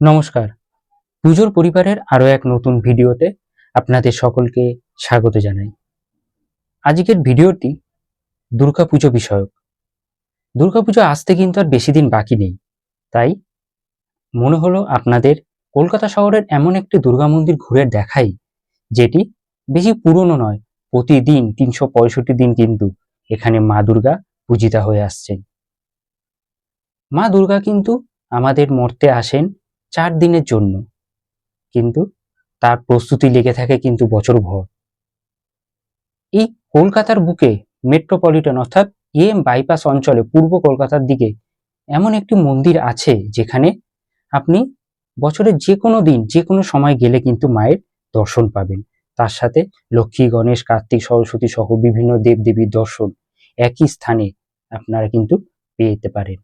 নমস্কার। পুজোর পরিবারের আরও এক নতুন ভিডিওতে আপনাদের সকলকে স্বাগত জানাই। আজকের ভিডিওটি দুর্গাপুজো বিষয়ক। দুর্গাপুজো আসতে কিন্তু আর বেশি দিন বাকি নেই। তাই মনে হলো আপনাদের কলকাতা শহরের এমন একটি দুর্গা মন্দির ঘুরে দেখাই, যেটি বেশি পুরনো নয়, প্রতিদিন তিনশো পঁয়ষট্টি দিন কিন্তু এখানে মা দুর্গা পূজিতা হয়ে আসছেন। মা দুর্গা কিন্তু আমাদের মর্তে আসেন চার দিনের জন্য। কিন্তু তার প্রস্তুতি লেগে থাকে কিন্তু বছরভর। এই কলকাতার বুকে মেট্রোপলিটন অর্থাৎ এম বাইপাস অঞ্চলে পূর্ব কলকাতার দিকে এমন একটি মন্দির আছে যেখানে আপনি বছরের যে কোনো দিন যে কোনো সময় গেলে কিন্তু মায়ের দর্শন পাবেন। তার সাথে লক্ষ্মী, গণেশ, কার্তিক, সরস্বতী সহ বিভিন্ন দেবদেবীর দর্শন একই স্থানে আপনারা কিন্তু পেয়ে যেতে পারেন।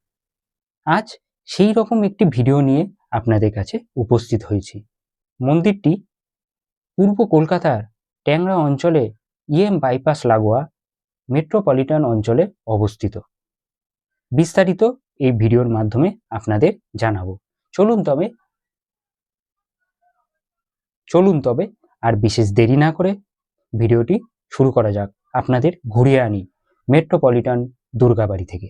আজ সেই রকম একটি ভিডিও নিয়ে আপনাদের কাছে উপস্থিত হয়েছি। মন্দিরটি পূর্ব কলকাতার ট্যাংরা অঞ্চলে ইএম বাইপাস লাগোয়া মেট্রোপলিটন অঞ্চলে অবস্থিত। বিস্তারিত এই ভিডিওর মাধ্যমে আপনাদের জানাব। চলুন তবে চলুন তবে আর বিশেষ দেরি না করে ভিডিওটি শুরু করা যাক। আপনাদের ঘুরিয়ে আনি মেট্রোপলিটন দুর্গাবাড়ি থেকে।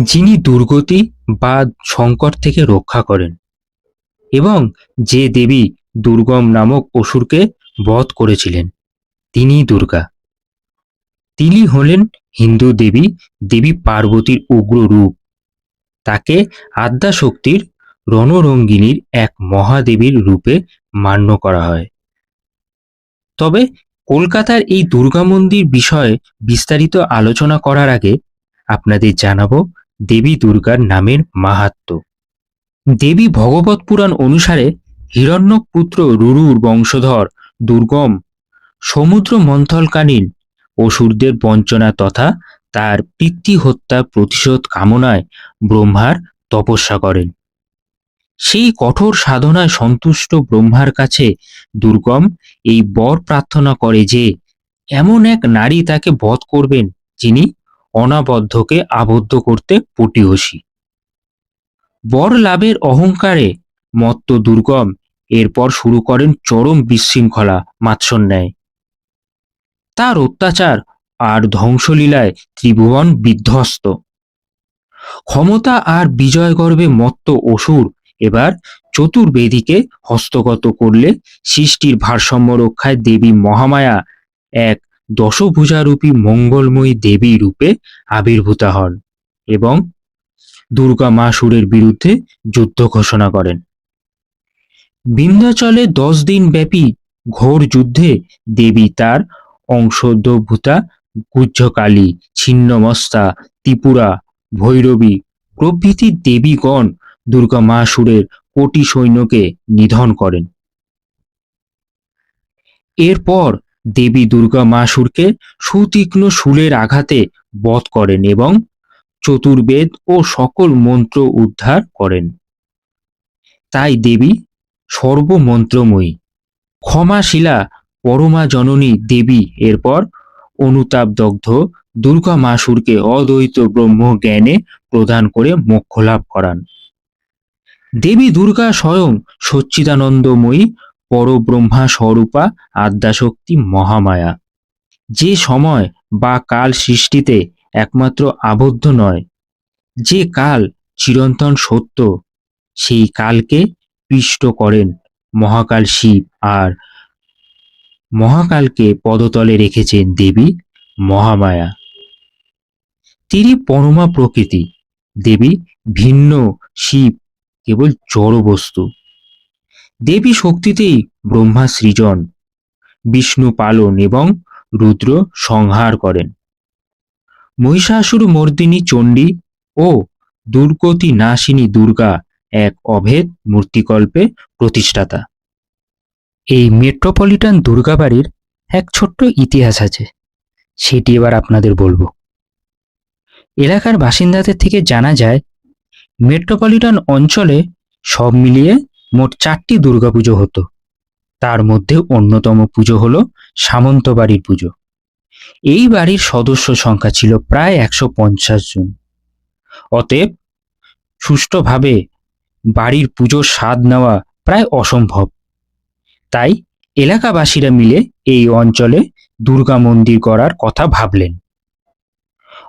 যিনি দুর্গতি বা সংকট থেকে রক্ষা করেন এবং যে দেবী দুর্গম নামক অসুরকে বধ করেছিলেন, তিনি দুর্গা। তিনি হলেন হিন্দু দেবী দেবী পার্বতীর উগ্র রূপ। তাকে আদ্যা শক্তির রণরঙ্গিনীর এক মহাদেবীর রূপে মান্য করা হয়। তবে কলকাতার এই দুর্গা মন্দির বিষয়ে বিস্তারিত আলোচনা করার আগে আপনাদের জানাব দেবী দুর্গার নামের মাহাত্ম্য দেবী ভগবত পুরাণ অনুসারে হিরণ্যক পুত্র রুরুর বংশধর দুর্গম সমুদ্র মন্থলকালীন অসুরদের বঞ্চনা তথা তার পিতৃ হত্যার প্রতিশোধ কামনায় ব্রহ্মার তপস্যা করেন। সেই কঠোর সাধনায় সন্তুষ্ট ব্রহ্মার কাছে দুর্গম এই বর প্রার্থনা করে যে, এমন এক নারী তাকে বধ করবেন যিনি অনাবদ্ধকে আবদ্ধ করতে পটিহসী। বর লাভের অহংকারে মত্ত দুর্গম এরপর শুরু করেন চরম বিশৃঙ্খলা মাৎসন্যায়। তার অত্যাচার আর ধ্বংসলীলায় ত্রিভুবন বিধ্বস্ত। ক্ষমতা আর বিজয় গর্বে মত্ত অসুর এবার চতুর্বেদীকে হস্তগত করলে সৃষ্টির ভারসাম্য রক্ষায় দেবী মহামায়া এক দশভুজারূপী মঙ্গলময়ী দেবী রূপে আবির্ভূতা হন এবং দুর্গা মা সুরের বিরুদ্ধে যুদ্ধ ঘোষণা করেন। বিন্ধ্যাচলে দশ দিন ব্যাপী ঘোর যুদ্ধে দেবী তার অংশোদ্ভূতা গুজ্জকালী, ছিন্নমস্তা, ত্রিপুরা, ভৈরবী প্রভৃতি দেবীগণ দুর্গা মা সুরের কোটি সৈন্যকে নিধন করেন। এরপর দেবী দুর্গা মাসুরকে সুতীক্ষ্ণ শুলের আঘাতে বধ করেন এবং চতুর্বেদ ও সকল মন্ত্র উদ্ধার করেন। তাই দেবী সর্বমন্ত্রময়ী, ক্ষমাশিলা পরমা জননী দেবী। এরপর অনুতাপদগ্ধ দুর্গা মাসুরকে অদ্বৈত ব্রহ্ম জ্ঞানে প্রদান করে মোক্ষ লাভ করান। দেবী দুর্গা স্বয়ং সচ্চিদানন্দময়ী পরব্রহ্মা স্বরূপা আদ্যাশক্তি মহামায়া। যে সময় বা কাল সৃষ্টিতে একমাত্র আবদ্ধ নয়, যে কাল চিরন্তন সত্য, সেই কালকে পিষ্ট করেন মহাকাল শিব আর মহাকালকে পদতলে রেখেছেন দেবী মহামায়া। তিনি পরমা প্রকৃতি, দেবী ভিন্ন শিব, কেবল জড় বস্তু দেবী শক্তিতেই ব্রহ্মা সৃজন। বিষ্ণু পালন এবং রুদ্র সংহার করেন। মহিষাসুর মর্দিনী চণ্ডী ও দুর্গতি নাশিনী দুর্গা এক অভেদ মূর্তিকল্পে প্রতিষ্ঠাতা। এই মেট্রোপলিটন দুর্গাবাড়ির এক ছোট্ট ইতিহাস আছে, সেটি এবার আপনাদের বলব। এলাকার বাসিন্দাদের থেকে জানা যায়, মেট্রোপলিটন অঞ্চলে সব মিলিয়ে মোট চারটি দুর্গাপুজো হতো। তার মধ্যে অন্যতম পুজো হলো সামন্তবাড়ির পুজো। এই বাড়ির সদস্য সংখ্যা ছিল প্রায় একশো পঞ্চাশ জন। অতএব সুষ্ঠুভাবে বাড়ির পুজোর স্বাদ নেওয়া প্রায় অসম্ভব। তাই এলাকাবাসীরা মিলে এই অঞ্চলে দুর্গা মন্দির করার কথা ভাবলেন।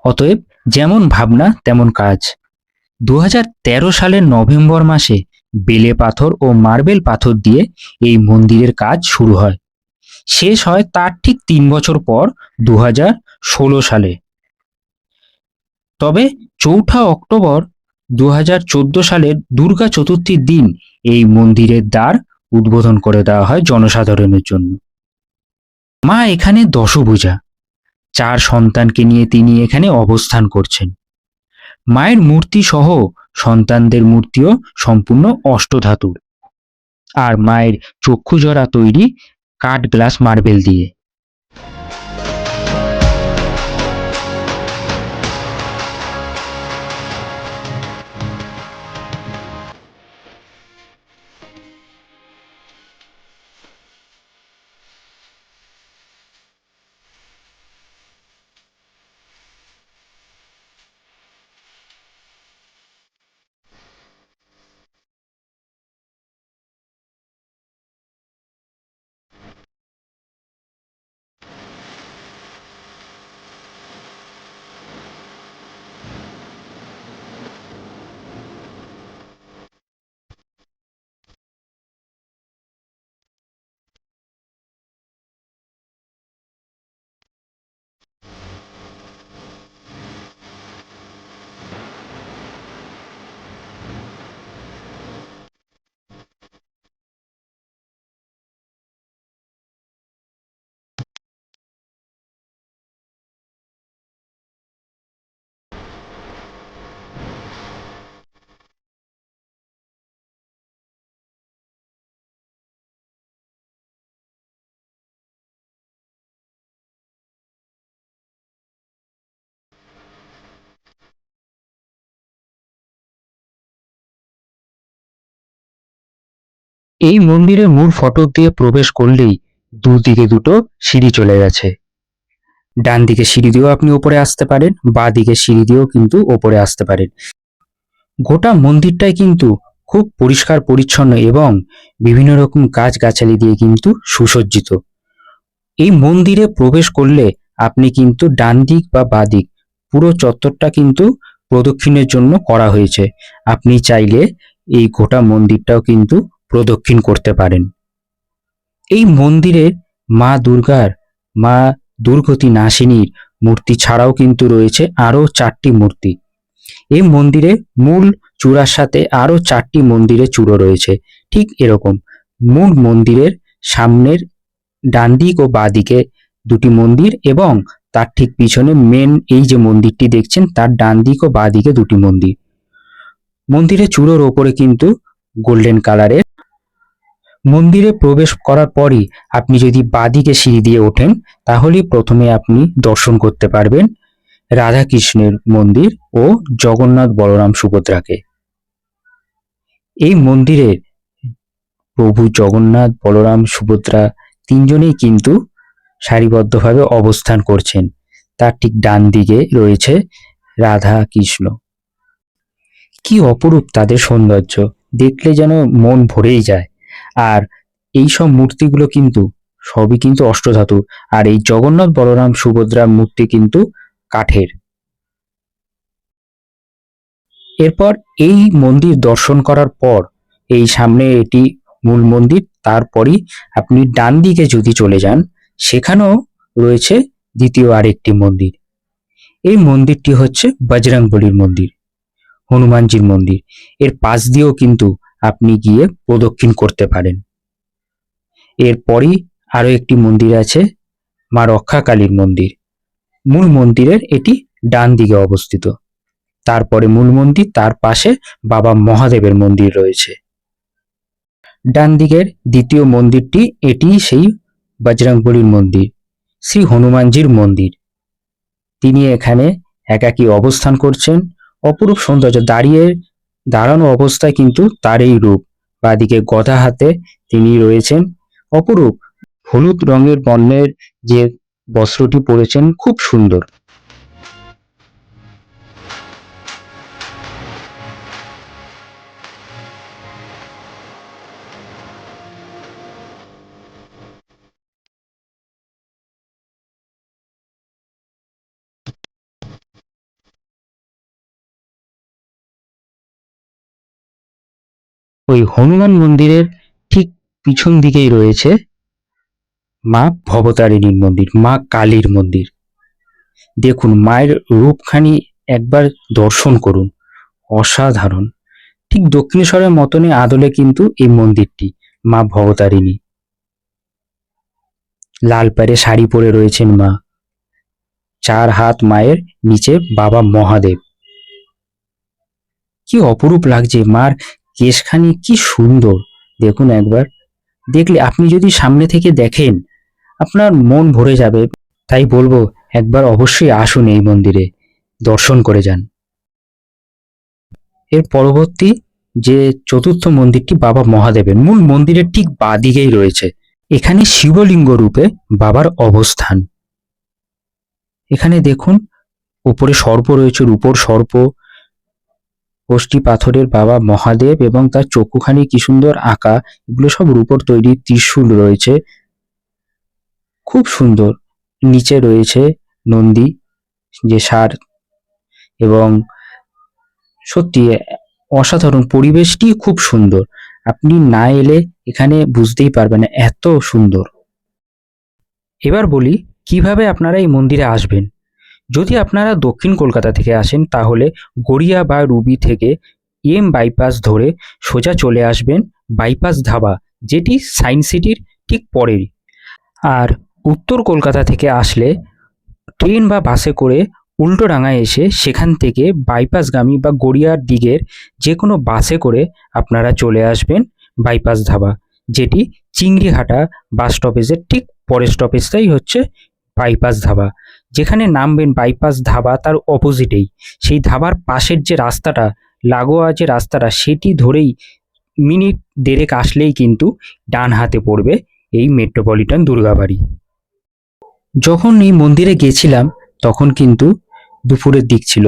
অতএব যেমন ভাবনা, তেমন কাজ। দু হাজার তেরো সালের নভেম্বর মাসে বেলে পাথর ও মার্বেল পাথর দিয়ে এই মন্দিরের কাজ শুরু হয়। শেষ হয় তার ঠিক তিন বছর পর দুহাজার ষোলো সালে। তবে চৌঠা অক্টোবর দু হাজার চোদ্দ সালের দুর্গা চতুর্থীর দিন এই মন্দিরের দ্বার উদ্বোধন করে দেওয়া হয় জনসাধারণের জন্য। মা এখানে দশভূজা, চার সন্তানকে নিয়ে তিনি এখানে অবস্থান করছেন। মায়ের মূর্তি সহ সন্তানদের মূর্তিও সম্পূর্ণ অষ্টধাতুর আর মায়ের চক্ষুজরা তৈরি কাঠ গ্লাস মার্বেল দিয়ে। এই মন্দিরের মূল ফটক দিয়ে প্রবেশ করলেই দুদিকে দুটো সিঁড়ি চলে গেছে। ডান দিকে সিঁড়ি দিয়েও আপনি ওপরে আসতে পারেন বা দিকে সিঁড়ি দিয়েও কিন্তু ওপরে আসতে পারেন। গোটা মন্দিরটাই কিন্তু খুব পরিষ্কার, পরিচ্ছন্ন এবং বিভিন্ন রকম গাছগাছালি দিয়ে কিন্তু সুসজ্জিত। এই মন্দিরে প্রবেশ করলে আপনি কিন্তু ডান দিক বা বাঁ দিক পুরো চত্বরটা কিন্তু প্রদক্ষিণের জন্য করা হয়েছে। আপনি চাইলে এই গোটা মন্দিরটাও কিন্তু প্রদক্ষিণ করতে পারেন। এই মন্দিরে মা দুর্গার মা দুর্গতি নাসিনীর মূর্তি ছাড়াও কিন্তু রয়েছে আরও চারটি মূর্তি। এই মন্দিরে মূল চূড়ার সাথে আরও চারটি মন্দিরে চূড়ো রয়েছে, ঠিক এরকম। মূল মন্দিরের সামনের ডান দিক ও বাঁ দিকে দুটি মন্দির এবং তার ঠিক পিছনে মেন এই যে মন্দিরটি দেখছেন, তার ডান দিক ও বাঁ দিকে দুটি মন্দির। মন্দিরের চূড়োর ওপরে কিন্তু গোল্ডেন কালারের মন্দিরে প্রবেশ করার পরই আপনি যদি বাঁদিকে সিঁড়ি দিয়ে ওঠেন, তাহলেই প্রথমে আপনি দর্শন করতে পারবেন রাধাকৃষ্ণের মন্দির ও জগন্নাথ বলরাম সুভদ্রাকে। এই মন্দিরে প্রভু জগন্নাথ, বলরাম, সুভদ্রা তিনজনেই কিন্তু সারিবদ্ধভাবে অবস্থান করছেন। তার ঠিক ডান দিকে রয়েছে রাধা কৃষ্ণ কি অপরূপ তাদের সৌন্দর্য। দেখলে যেন মন ভরেই যায়। আর এই সব মূর্তিগুলো কিন্তু সবই কিন্তু অষ্টধাতু। আর এই জগন্নাথ বলরাম সুভদ্রার মূর্তি কিন্তু কাঠের। এরপর এই মন্দির দর্শন করার পর এই সামনে এটি মূল মন্দির, তারপরই আপনি ডান দিকে যদি চলে যান, সেখানেও রয়েছে দ্বিতীয় আরেকটি মন্দির। এই মন্দিরটি হচ্ছে বজরংবলির মন্দির, হনুমানজির মন্দির। এর পাশ দিয়েও কিন্তু আপনি গিয়ে প্রদক্ষিণ করতে পারেন। এরপরই আরও একটি মন্দির আছে, মা রক্ষাকালীর মন্দির। মূল মন্দিরের এটি ডান দিকে অবস্থিত। তারপরে মূল মন্দির, তার পাশে বাবা মহাদেবের মন্দির রয়েছে। ডান দিকের দ্বিতীয় মন্দিরটি, এটি সেই বজরংবলির মন্দির, শ্রী হনুমানজির মন্দির। তিনি এখানে একাকী অবস্থান করছেন। অপরূপ সৌন্দর্য দাঁড়িয়ে দাঁড়ানো অবস্থায় কিন্তু তার এই রূপ। বাদিকে গদা হাতে তিনি রয়েছেন। অপরূপ হলুদ রঙের বর্ণের যে বস্ত্রটি পরেছেন, খুব সুন্দর। ওই হনুমান মন্দিরের ঠিক পিছন দিকেই রয়েছে মা ভবতারিণীর মন্দির, মা কালীর মন্দির। দেখুন, মায়ের রূপখানি একবার দর্শন করুন, অসাধারণ। ঠিক দক্ষিণেশ্বরের মতনই আদলে কিন্তু এই মন্দিরটি, মা ভবতারিণী। লাল প্যারে শাড়ি পরে রয়েছেন মা। চার হাত মায়ের নিচে বাবা মহাদেব। কি অপরূপ লাগছে মার কেশখানি কি সুন্দর। দেখুন একবার। দেখলে আপনি যদি সামনে থেকে দেখেন, আপনার মন ভরে যাবে। তাই বলব, একবার অবশ্যই আসুন এই মন্দিরে, দর্শন করে যান। এর পরবর্তী যে চতুর্থ মন্দিরটি বাবা মহাদেবের, মূল মন্দিরের ঠিক বাদিকেই রয়েছে। এখানে শিবলিঙ্গ রূপে বাবার অবস্থান। এখানে দেখুন উপরে সর্প রয়েছে, রূপোর সর্প। কোষ্ঠী পাথরের বাবা মহাদেব এবং তার চক্ষুখানি কি সুন্দর আঁকা, এগুলো সব রূপর তৈরি ত্রিশূল রয়েছে। খুব সুন্দর। নিচে রয়েছে নন্দী, যে সার এবং সত্যি অসাধারণ পরিবেশটি খুব সুন্দর। আপনি না এলে এখানে বুঝতেই পারবেন এত সুন্দর। এবার বলি, কীভাবে আপনারা এই মন্দিরে আসবেন? যদি আপনারা দক্ষিণ কলকাতা থেকে আসেন, তাহলে গড়িয়া বা রুবি থেকে এম বাইপাস ধরে সোজা চলে আসবেন বাইপাস ধাবা, যেটি সায়েন্স সিটির ঠিক পরেরই। আর উত্তর কলকাতা থেকে আসলে ট্রেন বা বাসে করে উল্টোডাঙায় এসে সেখান থেকে বাইপাসগামী বা গড়িয়ার দিকের যে কোনো বাসে করে আপনারা চলে আসবেন বাইপাস ধাবা, যেটি চিংড়িহাটা বাস স্টপেজের ঠিক পরের স্টপেজটাই হচ্ছে বাইপাস ধাবা। যেখানে নামবেন বাইপাস ধাবা তার অপোজিটেই সেই ধাবার পাশের যে রাস্তাটা, লাগোয়া যে রাস্তাটা, সেটি ধরেই মিনিট দেড়েক আসলেই কিন্তু ডান হাতে পড়বে এই মেট্রোপলিটন দুর্গাবাড়ি। যখন এই মন্দিরে গেছিলাম, তখন কিন্তু দুপুরের দিক ছিল।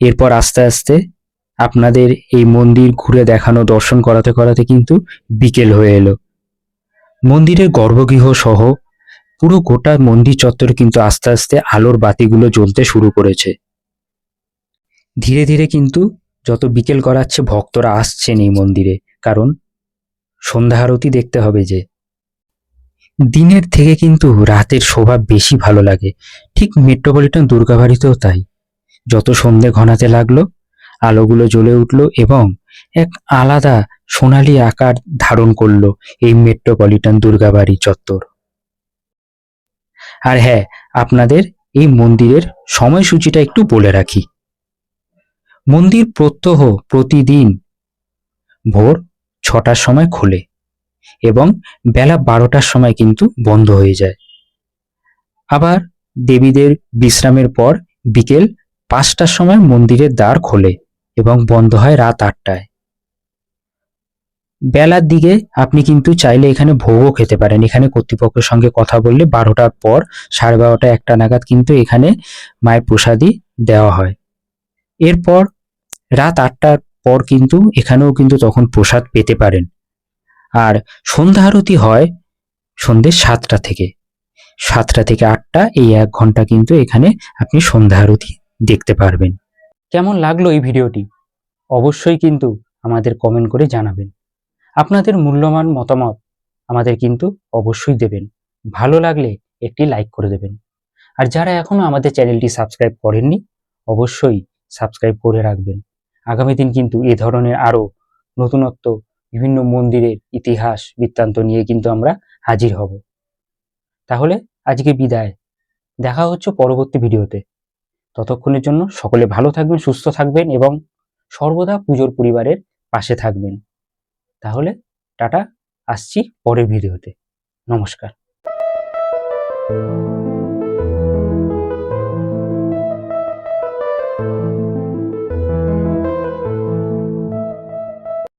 এরপর আস্তে আস্তে আপনাদের এই মন্দির ঘুরে দেখানো, দর্শন করাতে করাতে কিন্তু বিকেল হয়ে এলো। মন্দিরের গর্ভগৃহ সহ পুরো গোটা মন্দির চত্বরে কিন্তু আস্তে আস্তে আলোর বাতিগুলো জ্বলতে শুরু করেছে। ধীরে ধীরে কিন্তু যত বিকেল করাচ্ছে ভক্তরা আসছেন এই মন্দিরে, কারণ সন্ধ্যা আরতি দেখতে হবে যে। দিনের থেকে কিন্তু রাতের শোভা বেশি ভালো লাগে। ঠিক মেট্রোপলিটন দুর্গাবাড়িতেও তাই। যত সন্ধে ঘনাতে লাগল, আলোগুলো জ্বলে উঠল এবং এক আলাদা সোনালি আকার ধারণ করল এই মেট্রোপলিটন দুর্গাবাড়ি চত্বর। আর হ্যাঁ আপনাদের এই মন্দিরের সময়সূচিটা একটু বলে রাখি। মন্দির প্রত্যহ প্রতিদিন ভোর ছটার সময় খোলে এবং বেলা বারোটার সময় কিন্তু বন্ধ হয়ে যায়। আবার দেবীদের বিশ্রামের পর বিকেল পাঁচটার সময় মন্দিরের দ্বার খোলে এবং বন্ধ হয় রাত আটটায়। বেলার দিকে আপনি কিন্তু চাইলে এখানে ভোগও খেতে পারেন। এখানে কর্তৃপক্ষের সঙ্গে কথা বললে বারোটার পর সাড়ে বারোটা একটা নাগাদ কিন্তু এখানে মায়ের প্রসাদই দেওয়া হয়। এরপর রাত আটটার পর কিন্তু এখানেও কিন্তু তখন প্রসাদ পেতে পারেন। আর সন্ধ্যা আরতি হয় সন্ধ্যে সাতটা থেকে। সাতটা থেকে আটটা এই এক ঘণ্টা কিন্তু এখানে আপনি সন্ধ্যা আরতি দেখতে পারবেন। কেমন লাগল এই ভিডিওটি? অবশ্যই কিন্তু আমাদের কমেন্ট করে জানাবেন। আপনাদের মূল্যবান মতামত আমাদের কিন্তু অবশ্যই দেবেন। ভালো লাগলে একটি লাইক করে দেবেন। আর যারা এখনও আমাদের চ্যানেলটি সাবস্ক্রাইব করেননি, অবশ্যই সাবস্ক্রাইব করে রাখবেন। আগামী দিন কিন্তু এ ধরনের আরও নতুনত্ব, বিভিন্ন মন্দিরের ইতিহাস বৃত্তান্ত নিয়ে কিন্তু আমরা হাজির হব। তাহলে আজকে বিদায়। দেখা হচ্ছে পরবর্তী ভিডিওতে। ততক্ষণের জন্য সকলে ভালো থাকবেন, সুস্থ থাকবেন এবং সর্বদা পুজোর পরিবারের পাশে থাকবেন। তাহলে টাটা আসছি পরের ভিডিওতে। নমস্কার।